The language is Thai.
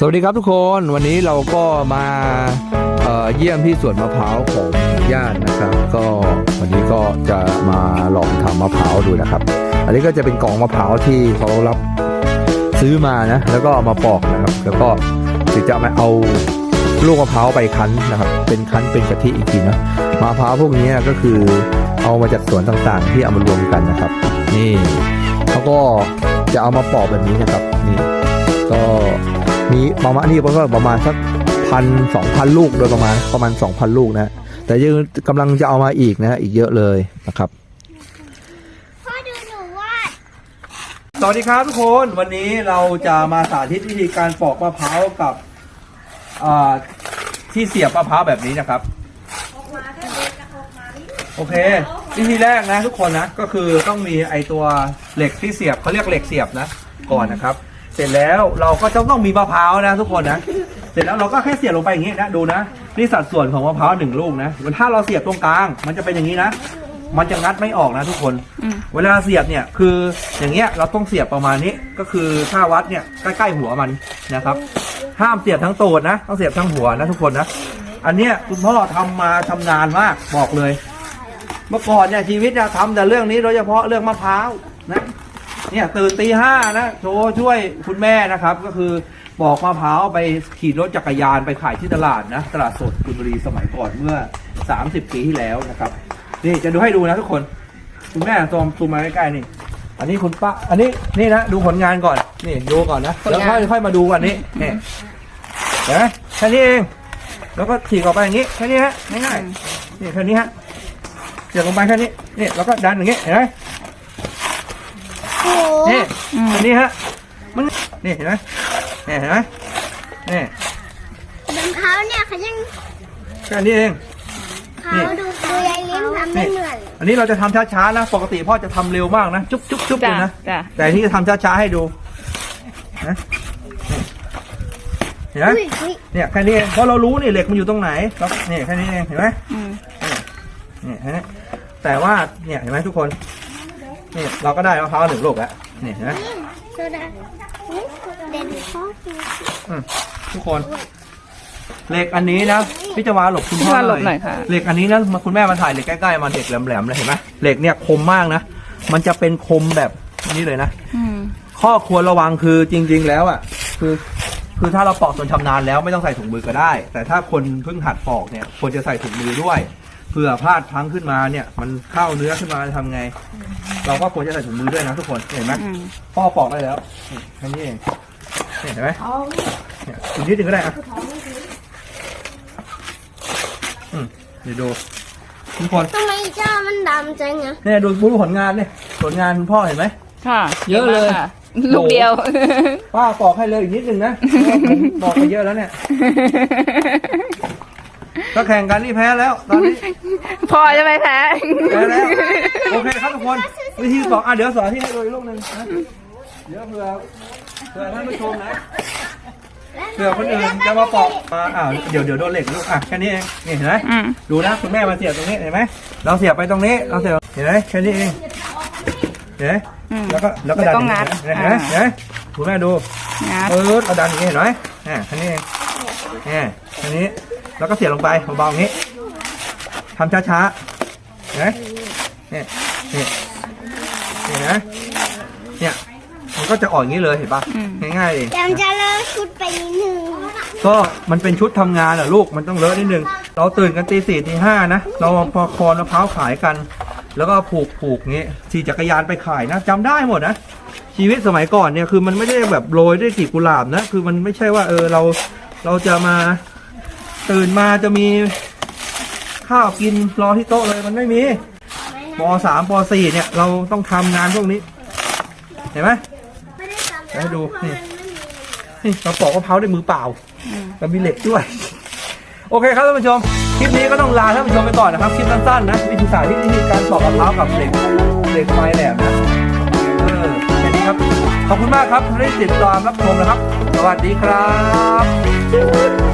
สวัสดีครับทุกคนวันนี้เราก็มาเเยี่ยมที่สวนมะพร้าวของญาตินะครับ ก็วันนี้ก็จะมาลองทำมะพร้าวดูนะครับ อันนี้ก็จะเป็นกล่องมะพร้าวที่เขารับซื้อมานะ แล้วก็เอามาปอกนะครับ แล้วก็ถึงจะมาเอาลูกมะพร้าวไปคั้นนะครับ เป็นคั้นเป็นกะทิอีกทีนะมะพร้าวพวกนี้ก็คือเอามาจากสวนต่างๆ ที่เอามารวมกันนะครับ นี่เขาก็จะเอามาปอกแบบนี้นะครับนี่ก็ มีประมาณนี่ก็ประมาณสักพันสองพันลูกโดยประมาณประมาณสองพันลูกนะแต่ยังกำลังจะเอามาอีกนะอีกเยอะเลยนะครับพ่อดูหนูวาดสวัสดีครับทุกคนวันนี้เราจะมาสาธิตวิธีการปอกมะพร้าวกับอ่าที่เสียบมะพร้าวแบบนี้นะครับโอเค วิธีแรกนะทุกคนนะก็คือต้องมีไอตัวเหล็กที่เสียบเขาเรียกเหล็กเสียบนะก่อนนะครับ เสร็จแล้วเราก็จะต้องมีมะพร้าวนะ ทุกคนนะ เสร็จแล้วเราก็แค่เสียบลงไปอย่างนี้นะดูนะนี่สัดส่วนของมะพร้าวหนึ่งลูกนะถ้าเราเสียบตรงกลาง มันจะเป็นอย่างนี้นะ มันจะงัดไม่ออกนะทุกคน เวลาเสียบเนี่ยคืออย่างเงี้ยเราต้องเสียบประมาณนี้ก็คือถ้าวัดเนี่ยใกล้ๆหัวมันนะครับ ห้ามเสียบทั้งตูดนะต้องเสียบทั้งหัวนะทุกคนนะ อันเนี้ยคุณพ่อทำมาชำนาญมากบอกเลย เมื่อก่อนเนี่ยชีวิตเนี่ยทำแต่เรื่องนี้โดยเฉพาะเรื่องมะพร้าวนะ เนี่ยตื่นตีห้านะโชว์ช่วยคุณแม่นะครับ ก็คือบอกมะพร้าวไปขี่รถจักรยานไปขายที่ตลาดนะ ตลาดสดกุลบุรีสมัยก่อนเมื่อ 30 ปีที่แล้วนะครับ นี่จะดูให้ดูนะทุกคน คุณแม่ซูมซูมมาใกล้ๆนี่ อันนี้คุณป้าอันนี้นี่นะดูผลงานก่อน นี่ดูก่อนนะผลแล้วงานค่อยค่อยมาดูกันนี้นี่เห็นไหมแค่นี้เอง แล้วก็ฉีกออกไปอย่างนี้แค่นี้ฮะง่ายๆนี่แค่นี้ฮะเสียบลงไปแค่นี้นี่แล้วก็ดันอย่างนี้เห็นไหมโอ้โห นี่อันนี้ฮะมันนี่เห็นไหมนี่เห็นไหมนี่รองเท้าเนี่ยเขายังแค่นี้เองเขาดูดูยายลิ้มทำไม่เหมือนอันนี้เราจะทำช้าๆนะปกติพ่อจะทำเร็วมากนะจุ๊บจุ๊บจุ๊บเลจ้ะยนะจ้ะ แต่อันนี่จะทำช้าๆให้ดูนะนี่เห็นไหมอุ้ยอุ้ยเนี่ยแค่นี้เองเพราะเรารู้นี่เหล็กมันอยู่ตรงไหนครับนี่แค่นี้เองเห็นไหมอืม นี่เห็นไหมแต่ว่าเนี่ยเห็นไหมทุกคน นี่เราก็ได้มะพร้าวหนึ่งลูกแล้วนี่เห็นไหมโซดาอุ๊ยเด่นพ่อดูอืมทุกคนเหล็กอันนี้นะพี่จะวาหลบคุณพ่อพี่วาหลบหน่อยค่ะเหล็กอันนี้นะมาคุณแม่มาถ่ายเหล็กใกล้ๆมาเหล็กแหลมๆเลยเห็นไหมเหล็กเนี่ยคมมากนะมันจะเป็นคมแบบนี้เลยนะอืมข้อควรระวังคือจริง ๆ แล้วอะ คือ คือถ้าเราปอกจนชำนาญแล้วไม่ต้องใส่ถุงมือก็ได้ แต่ถ้าคนเพิ่งหัดปอกเนี่ยควรจะใส่ถุงมือด้วย เผื่อพลาดพลั้งขึ้นมาเนี่ย มันเข้าเนื้อขึ้นมาทำไง เราก็ควรจะใส่ถุงมือด้วยนะทุกคนเห็นไหมอืม พ่อปอกได้แล้วนี่แค่นี้เองนี่เห็นไหมเนี่ยอีกนิดหนึงก็ได้อะอืมเดี๋ยวดูทุกคนทำไมเจ้ามันดำจังอะเนี่ยดูดูผลงานเนี่ยผลงานคุณพ่อเห็นไหม ค่ะเยอะเลยก่งมากค่ะลูกเดียว ป้าปอกให้เลยอีกนิดหนึงนะเพราะว่าผมบอกไปเยอะแล้วเนี่ย ก็แข่งกันนี่แพ้แล้วตอนนี้ พอจะไหมแพ้แพ้แล้วโอเคครับทุกคนวิธีสองอะเดี๋ยวสอนที่ให้ดูอีกลูกหนึ่งนะเดี๋ยวเผื่อเผื่อท่านผู้ชมนะเผื่อคนอื่นจะมาปอกมาอ้าวเดี๋ยวเดี๋ยวโดนเหล็กลูกอะแค่นี้เองนี่เห็นไหมอืม ดูนะคุณแม่มาเสียบตรงนี้เห็นไหมเราเสียบไปตรงนี้เราเสียบเห็นไหมแค่นี้เองเห็นไหมอืม แล้วก็แล้วก็ดันแล้วก็งัดเห็นไหมเห็นไหมเห็นไหมคุณแม่ดู งัดเออเราดันอย่างนี้เห็นไหมอ่าแค่นี้เองนี่แค่นี้ แล้วก็เสียบลงไปเบาๆอย่างนี้ทำช้าๆเห็นไหมนี่นี่เห็นไหมเนี่ยมันก็จะอ่อนอย่างนี้เลยเห็นปะอืมง่ายๆเองแต่มันจะเลอะชุดไปนิดนึงก็มันเป็นชุดทำงานอะลูกมันต้องเลอะนิดนึงเราตื่นกันตีสี่ตีห้านะเราพอคอนมะพร้าวขายกัน แล้วก็ผูกผูกงี้ขี่จักรยานไปขายนะจำได้หมดนะชีวิตสมัยก่อนเนี่ยคือมันไม่ได้แบบโรยด้วยกลีบกุหลาบนะคือมันไม่ใช่ว่าเออเราเราจะมา ตื่นมาจะมีข้าวกินรอที่โต๊ะเลยมันไม่มีปสามปสี่เนี่ย เราต้องทำงานพวกนี้ เห็นไหม ไม่ได้ทำให้ดูนี่มันไม่มีนี่เราปอกมะพร้าวด้วยมือเปล่าอืมแล้วมีเหล็กด้วย โอเคครับท่านผู้ชม คลิปนี้ก็ต้องลาท่านผู้ชมไปก่อนนะครับ คลิปสั้นๆนะ วิธีสาธิตวิธีการปอกมะพร้าวกับเหล็กเหล็กไฟแหลมนะ เออแค่นี้ครับ ขอบคุณมากครับที่ติดตามรับชมนะครับ สวัสดีครับบ๊ายบาย